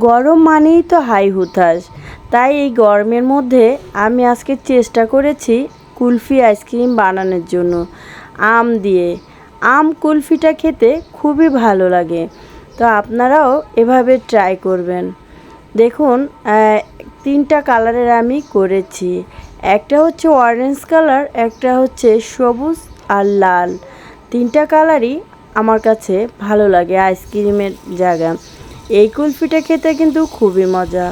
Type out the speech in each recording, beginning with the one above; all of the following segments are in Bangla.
গরম মানেই তো হাই হুতাশ। তাই এই গরমের মধ্যে আমি আজকে চেষ্টা করেছি কুলফি আইসক্রিম বানানোর জন্য। আম দিয়ে। আম কুলফিটা খেতে খুবই ভালো লাগে। তো আপনারাও এভাবে ট্রাই করবেন। দেখুন তিনটা কালারের আমি করেছি। একটা হচ্ছে অরেঞ্জ কালার একটা হচ্ছে সবুজ আর লাল। তিনটা কালারই আমার কাছে ভালো লাগে আইসক্রিমের জায়গা। এই কুলফিটা খেতে কিন্তু খুবই মজা।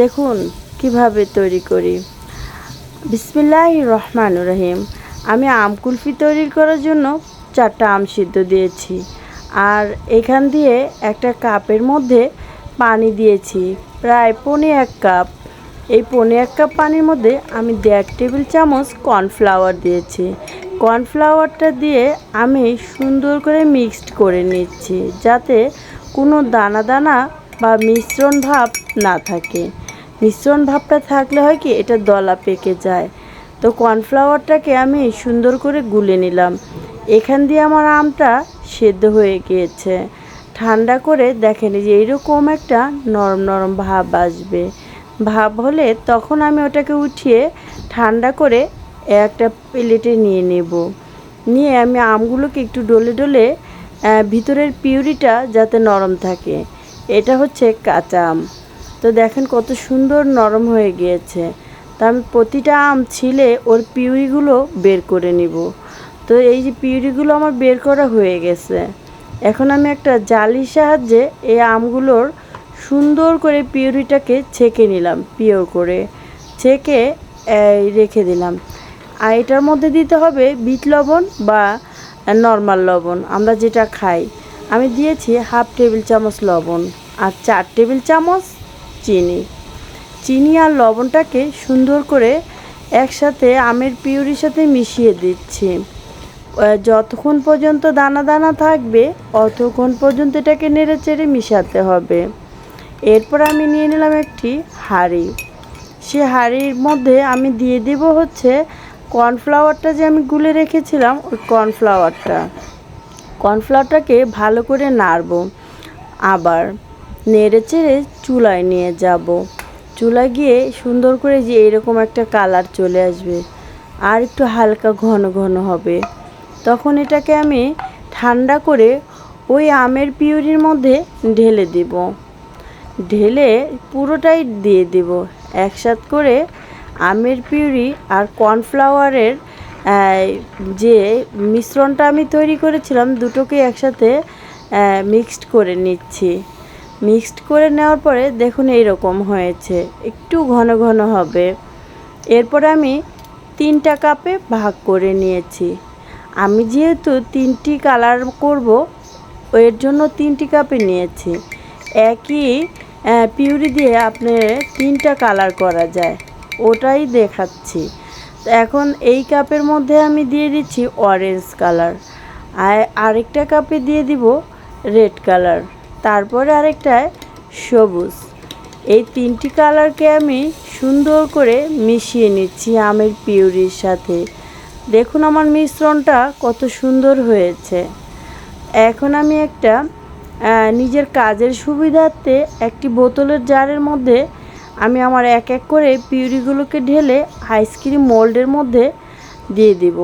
দেখুন, কীভাবে তৈরি করি। বিসমিল্লাহ রহমান রহিম। আমি আম কুলফি তৈরি করার জন্য চারটা আম সিদ্ধ দিয়েছি। আর এখান দিয়ে একটা কাপের মধ্যে পানি দিয়েছি, প্রায় পনে এক কাপ। এই পনে এক কাপ পানির মধ্যে আমি দেড় টেবিল চামচ কর্নফ্লাওয়ার দিয়েছি। কর্নফ্লাওয়ারটা দিয়ে আমি সুন্দর করে মিক্সড করে নিচ্ছি, যাতে কোনো দানা দানা বা মিশ্রণ ভাব না থাকে। মিশ্রণ ভাবটা থাকলে হয় কি, এটা দলা পেকে যায়। তো কর্নফ্লাওয়ারটাকে আমি সুন্দর করে গুলে নিলাম। এখান দিয়ে আমার আমটা সেদ্ধ হয়ে গিয়েছে। ঠান্ডা করে দেখেন যে এইরকম একটা নরম নরম ভাব আসবে। ভাব হলে তখন আমি ওটাকে উঠিয়ে ঠান্ডা করে একটা প্লেটে নিয়ে নেব। নিয়ে আমি আমগুলোকে একটু ডলে ডলে ভিতরের পিউরিটা যাতে নরম থাকে। এটা হচ্ছে কাঁচা আম। তো দেখেন কত সুন্দর নরম হয়ে গিয়েছে। তা আমি প্রতিটা আম ছিলে ওর পিউরিগুলো বের করে নিব। তো এই যে পিউরিগুলো আমার বের করা হয়ে গেছে। এখন আমি একটা জালির সাহায্যে এই আমগুলোর সুন্দর করে পিউরিটাকে ছেঁকে নিলাম, পিওর করে। ছেঁকে রেখে দিলাম। আর এটার মধ্যে দিতে হবে বিট লবণ বা নর্মাল লবণ। আমরা যেটা খাই, আমি দিয়েছি হাফ টেবিল চামচ লবণ আর চার টেবিল চামচ চিনি। চিনি আর লবণটাকে সুন্দর করে একসাথে আমের পিউরির সাথে মিশিয়ে দিচ্ছি। যতক্ষণ পর্যন্ত দানা দানা থাকবে, অতক্ষণ পর্যন্ত এটাকে নেড়ে চেড়ে মিশাতে হবে। এরপর আমি নিয়ে নিলাম একটি হাঁড়ি। সে হাঁড়ির মধ্যে আমি দিয়ে দেব হচ্ছে কর্নফ্লাওয়ারটা যে আমি গুলে রেখেছিলাম, ওই কর্নফ্লাওয়ারটা। কর্নফ্লাওয়ারটাকে ভালো করে নাড়ব। আবার নেড়ে চেড়ে চুলায় নিয়ে যাব। চুলায় গিয়ে সুন্দর করে যে এরকম একটা কালার চলে আসবে, আর একটু হালকা ঘন ঘন হবে। তখন এটাকে আমি ঠান্ডা করে ওই আমের পিউরির মধ্যে ঢেলে দেব। ঢেলে পুরোটাই দিয়ে দেব। একসাথ করে আমের পিউরি আর কর্নফ্লাওয়ারের যে মিশ্রণটা আমি তৈরি করেছিলাম, দুটোকে একসাথে মিক্সড করে নিচ্ছি। মিক্সড করে নেওয়ার পরে দেখুন এইরকম হয়েছে। একটু ঘন ঘন হবে। এরপর আমি তিনটা কাপে ভাগ করে নিয়েছি। আমি যেহেতু তিনটি কালার করব, এর জন্য তিনটি কাপে নিয়েছি। একই পিউরি দিয়ে আপনি তিনটা কালার করা যায়। ওটাই দেখাচ্ছি। এখন এই কাপের মধ্যে আমি দিয়ে দিচ্ছি অরেঞ্জ কালার আর আরেকটা কাপে দিয়ে দিব রেড কালার তারপরে আরেকটায় সবুজ। এই তিনটি কালারকে আমি সুন্দর করে মিশিয়ে নিচ্ছি আমের পিউরির সাথে। দেখুন আমার মিশ্রণটা কত সুন্দর হয়েছে। এখন আমি একটা নিজের কাজের সুবিধার্থে একটি বোতলের জারের মধ্যে আমি আমার এক এক করে পিউরিগুলোকে ঢেলে আইসক্রিম মোল্ডের মধ্যে দিয়ে দিব।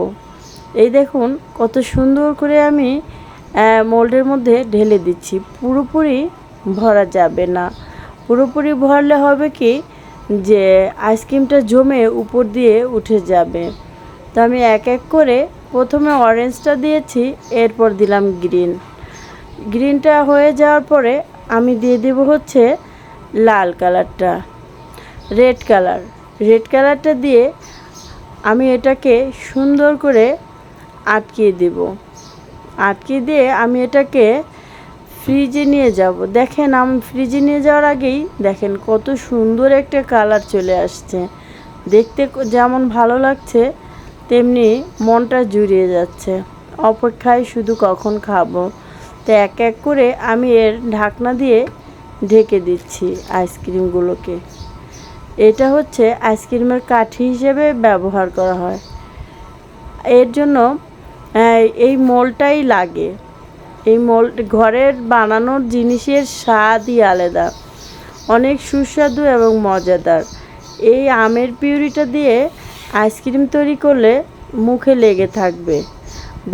এই দেখুন, কত সুন্দর করে আমি মোল্ডের মধ্যে ঢেলে দিচ্ছি। পুরোপুরি ভরা যাবে না। পুরোপুরি ভরলে হবে কি, যে আইসক্রিমটা জমে উপর দিয়ে উঠে যাবে। তো আমি এক এক করে প্রথমে অরেঞ্জটা দিয়েছি, এরপর দিলাম গ্রিন গ্রিনটা হয়ে যাওয়ার পরে আমি দিয়ে দেব হচ্ছে লাল কালারটা রেড কালার। রেড কালারটা দিয়ে আমি এটাকে সুন্দর করে আটকিয়ে দেব। আটকে দিয়ে আমি এটাকে ফ্রিজে নিয়ে যাব। দেখেন, আমি ফ্রিজে নিয়ে যাওয়ার আগেই দেখেন কত সুন্দর একটা কালার চলে আসছে। দেখতে যেমন ভালো লাগছে, তেমনি মনটা জুড়িয়ে যাচ্ছে। অপেক্ষায় শুধু কখন খাব? তো এক এক করে আমি এর ঢাকনা দিয়ে ঢেকে দিচ্ছি আইসক্রিমগুলোকে। এটা হচ্ছে আইসক্রিমের কাঠি হিসেবে ব্যবহার করা হয়। এর জন্য এই মোলটাই লাগে। এই মোল, ঘরের বানানোর জিনিসের স্বাদই আলাদা। অনেক সুস্বাদু এবং মজাদার। এই আমের পিউরিটা দিয়ে আইসক্রিম তৈরি করলে মুখে লেগে থাকবে।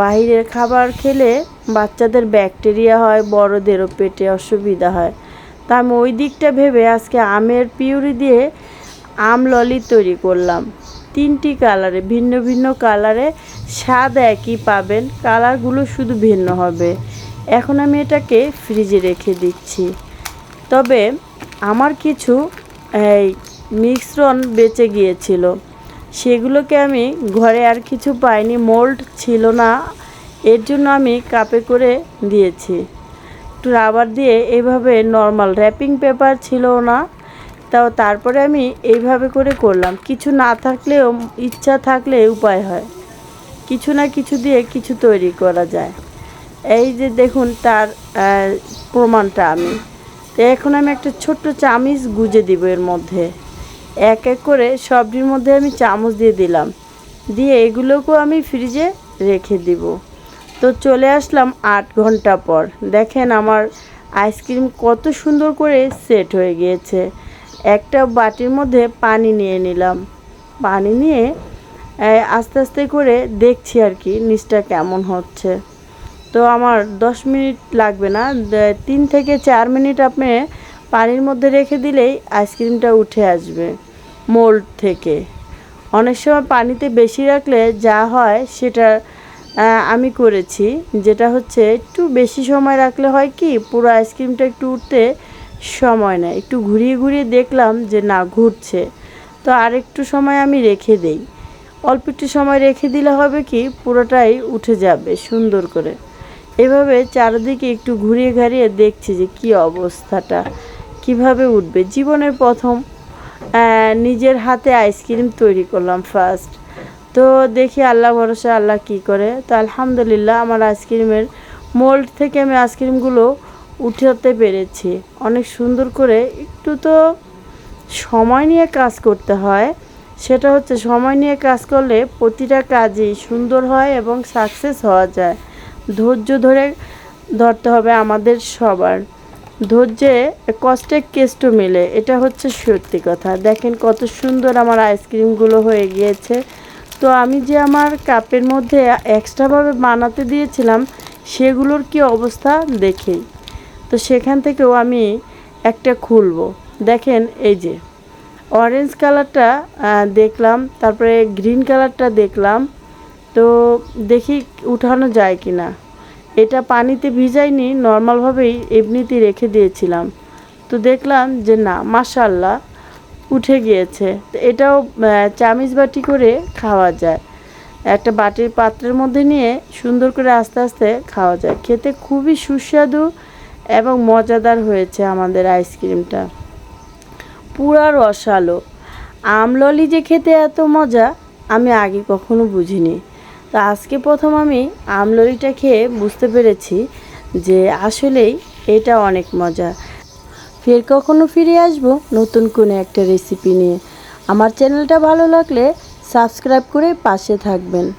বাইরের খাবার খেলে বাচ্চাদের ব্যাকটেরিয়া হয়, বড়দেরও পেটে অসুবিধা হয়। তা আমি ওই দিকটা ভেবে আজকে আমের পিউরি দিয়ে আম ললি তৈরি করলাম। তিনটি কালারে, ভিন্ন ভিন্ন কালারে স্বাদ একই পাবেন, কালারগুলো শুধু ভিন্ন হবে। এখন আমি এটাকে ফ্রিজে রেখে দিচ্ছি। তবে আমার কিছু, এই, মিশ্রণ বেঁচে গিয়েছিল। সেগুলোকে আমি ঘরে আর কিছু পাইনি, মোল্ড ছিল না। এর জন্য আমি কাপে করে দিয়েছি। একটু রাবার দিয়ে এভাবে নর্মাল, র্যাপিং পেপার ছিল না। তাও তারপরে আমি এইভাবে করে করলাম। কিছু না থাকলেও ইচ্ছা থাকলে উপায় হয়। কিছু না কিছু দিয়ে কিছু তৈরি করা যায়। এই যে দেখুন তার প্রমাণটা আমি। তো এখন আমি একটা ছোট্ট চামিচ গুজে দিব এর মধ্যে। এক এক করে সবজির মধ্যে আমি চামচ দিয়ে দিলাম। দিয়ে এগুলোকেও আমি ফ্রিজে রেখে দিব। তো চলে আসলাম আট ঘণ্টা পর। দেখেন আমার আইসক্রিম কত সুন্দর করে সেট হয়ে গিয়েছে। একটা বাটির মধ্যে পানি নিয়ে নিলাম। পানি নিয়ে আস্তে আস্তে করে দেখছি আর কি, নিচটা কেমন হচ্ছে। তো আমার দশ মিনিট লাগবে না তিন থেকে চার মিনিট আপনি পানির মধ্যে রেখে দিলেই আইসক্রিমটা উঠে আসবে মোল্ড থেকে। অনেক সময় পানিতে বেশি রাখলে যা হয় সেটা আমি করেছি। যেটা হচ্ছে একটু বেশি সময় রাখলে হয় কি, পুরো আইসক্রিমটা একটু উঠতে সময় নেয়। একটু ঘুরিয়ে ঘুরিয়ে দেখলাম যে না, ঘুরছে। তো আর একটু সময় আমি রেখে দেই। অল্প একটু সময় রেখে দিলে হবে কি, পুরোটাই উঠে যাবে সুন্দর করে। এভাবে চারিদিকে একটু ঘুরিয়ে ঘাড়িয়ে দেখছি যে কি অবস্থাটা, কীভাবে উঠবে। জীবনের প্রথম নিজের হাতে আইসক্রিম তৈরি করলাম ফার্স্ট তো দেখি আল্লাহ ভরসা, আল্লাহ কি করে। তো আলহামদুলিল্লাহ আমার আইসক্রিমের মোল্ড থেকে আমি আইসক্রিমগুলো উঠাতে পেরেছি। অনেক সুন্দর করে একটু তো সময় নিয়ে কাজ করতে হয়। সেটা হচ্ছে সময় নিয়ে কাজ করলে প্রতিটা কাজই সুন্দর হয় এবং সাকসেস হওয়া যায়। ধৈর্য ধরে ধরতে হবে আমাদের সবার। ধৈর্যে কষ্টে কেষ্ট মেলে, এটা হচ্ছে সত্যি কথা। দেখেন কত সুন্দর আমার আইসক্রিমগুলো হয়ে গিয়েছে। তো আমি যে আমার কাপের মধ্যে এক্সট্রাভাবে বানাতে দিয়েছিলাম, সেগুলোর কি অবস্থা দেখেই তো সেখান থেকেও আমি একটা খুলবো। দেখেন এই যে অরেঞ্জ কালারটা দেখলাম, তারপরে গ্রিন কালারটা দেখলাম, তো দেখি উঠানো যায় কি না এটা পানিতে ভিজাইনি, নর্মালভাবেই এমনিতেই রেখে দিয়েছিলাম। তো দেখলাম যে না মাশাল্লাহ উঠে গিয়েছে। তো এটাও চামিচ বাটি করে খাওয়া যায়। একটা বাটির পাত্রের মধ্যে নিয়ে সুন্দর করে আস্তে আস্তে খাওয়া যায়। খেতে খুবই সুস্বাদু এবং মজাদার হয়েছে আমাদের আইসক্রিমটা। পুরা রসালো। আমললি যে খেতে এত মজা, আমি আগে কখনো বুঝিনি। তো আজকে প্রথম আমি আমললিটা খেয়ে বুঝতে পেরেছি যে আসলেই এটা অনেক মজা। ফের কখনো ফিরে আসব নতুন কোনো একটা রেসিপি নিয়ে। আমার চ্যানেলটা ভালো লাগলে সাবস্ক্রাইব করে পাশে থাকবেন।